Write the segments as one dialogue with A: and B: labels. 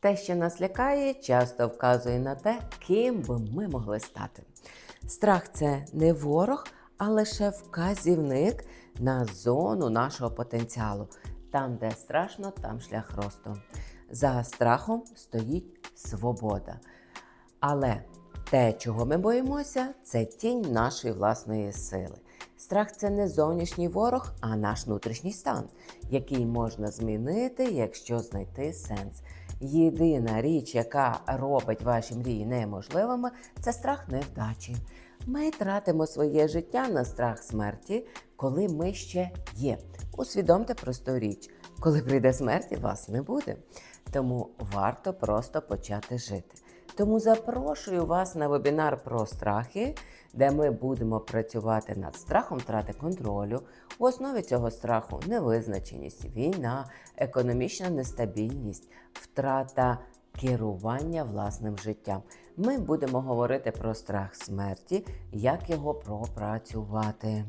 A: Те, що нас лякає, часто вказує на те, ким би ми могли стати. Страх це не ворог, а лише вказівник на зону нашого потенціалу. Там, де страшно, там шлях росту. За страхом стоїть свобода. Але те, чого ми боїмося, це тінь нашої власної сили. Страх це не зовнішній ворог, а наш внутрішній стан, який можна змінити, якщо знайти сенс. Єдина річ, яка робить ваші мрії неможливими, це страх невдачі. Ми тратимо своє життя на страх смерті, коли ми ще є. Усвідомте просту річ, коли прийде смерть, вас не буде. Тому варто просто почати жити. Тому запрошую вас на вебінар про страхи, де ми будемо працювати над страхом втрати контролю. В основі цього страху невизначеність, війна, економічна нестабільність, втрата керування власним життям. Ми будемо говорити про страх смерті, як його пропрацювати.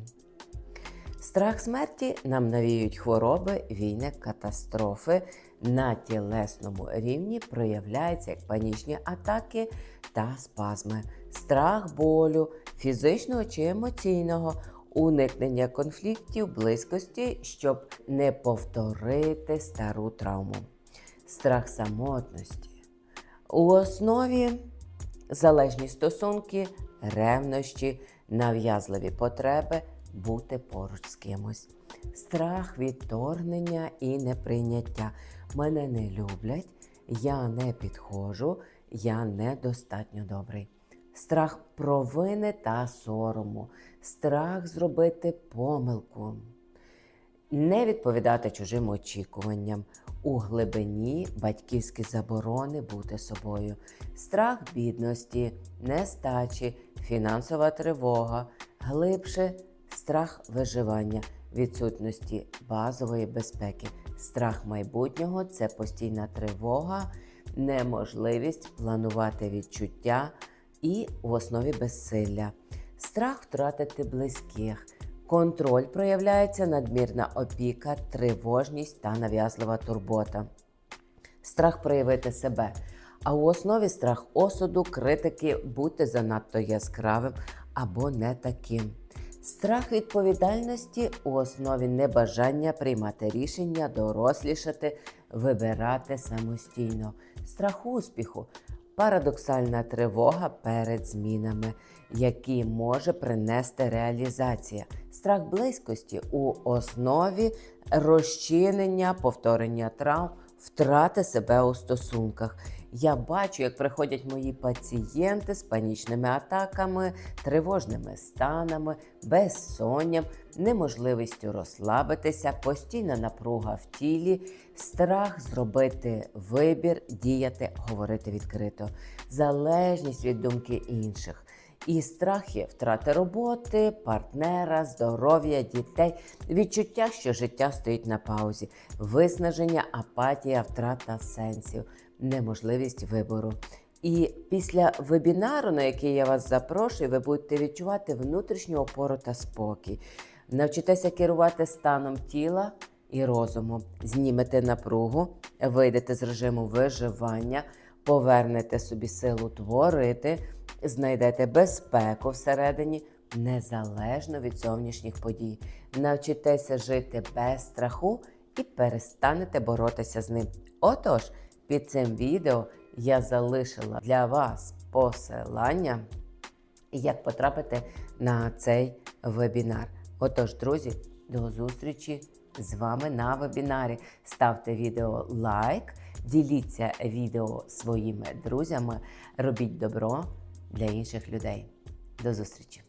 A: Страх смерті нам навіють хвороби, війни, катастрофи. На тілесному рівні проявляються як панічні атаки та спазми, страх болю, фізичного чи емоційного, уникнення конфліктів, близькості, щоб не повторити стару травму, страх самотності. У основі залежні стосунки, ревнощі, нав'язливі потреби бути поруч з кимось. Страх відторгнення і неприйняття. Мене не люблять, я не підходжу, я недостатньо добрий. Страх провини та сорому, страх зробити помилку, не відповідати чужим очікуванням, у глибині батьківські заборони бути собою, страх бідності, нестачі, фінансова тривога, глибше страх виживання, відсутності базової безпеки, страх майбутнього це постійна тривога, неможливість планувати відчуття і в основі безсилля, страх втратити близьких. Контроль проявляється надмірна опіка, тривожність та нав'язлива турбота. Страх проявити себе. А у основі страх осуду, критики, бути занадто яскравим або не таким. Страх відповідальності у основі небажання приймати рішення, дорослішати, вибирати самостійно. Страх успіху парадоксальна тривога перед змінами, які може принести реалізація. Страх близькості у основі розчинення, повторення травм, втрати себе у стосунках. Я бачу, як приходять мої пацієнти з панічними атаками, тривожними станами, безсонням, неможливістю розслабитися, постійна напруга в тілі, страх зробити вибір, діяти, говорити відкрито, залежність від думки інших. І страхи втрати роботи, партнера, здоров'я, дітей, відчуття, що життя стоїть на паузі, виснаження, апатія, втрата сенсів, неможливість вибору. І після вебінару, на який я вас запрошую, ви будете відчувати внутрішню опору та спокій. Навчитеся керувати станом тіла і розуму, знімете напругу, вийдете з режиму виживання, повернете собі силу творити, знайдете безпеку всередині, незалежно від зовнішніх подій. Навчитеся жити без страху і перестанете боротися з ним. Отож, під цим відео я залишила для вас посилання, як потрапити на цей вебінар. Отож, друзі, до зустрічі з вами на вебінарі. Ставте відео лайк, діліться відео своїми друзями, робіть добро для інших людей. До зустрічі!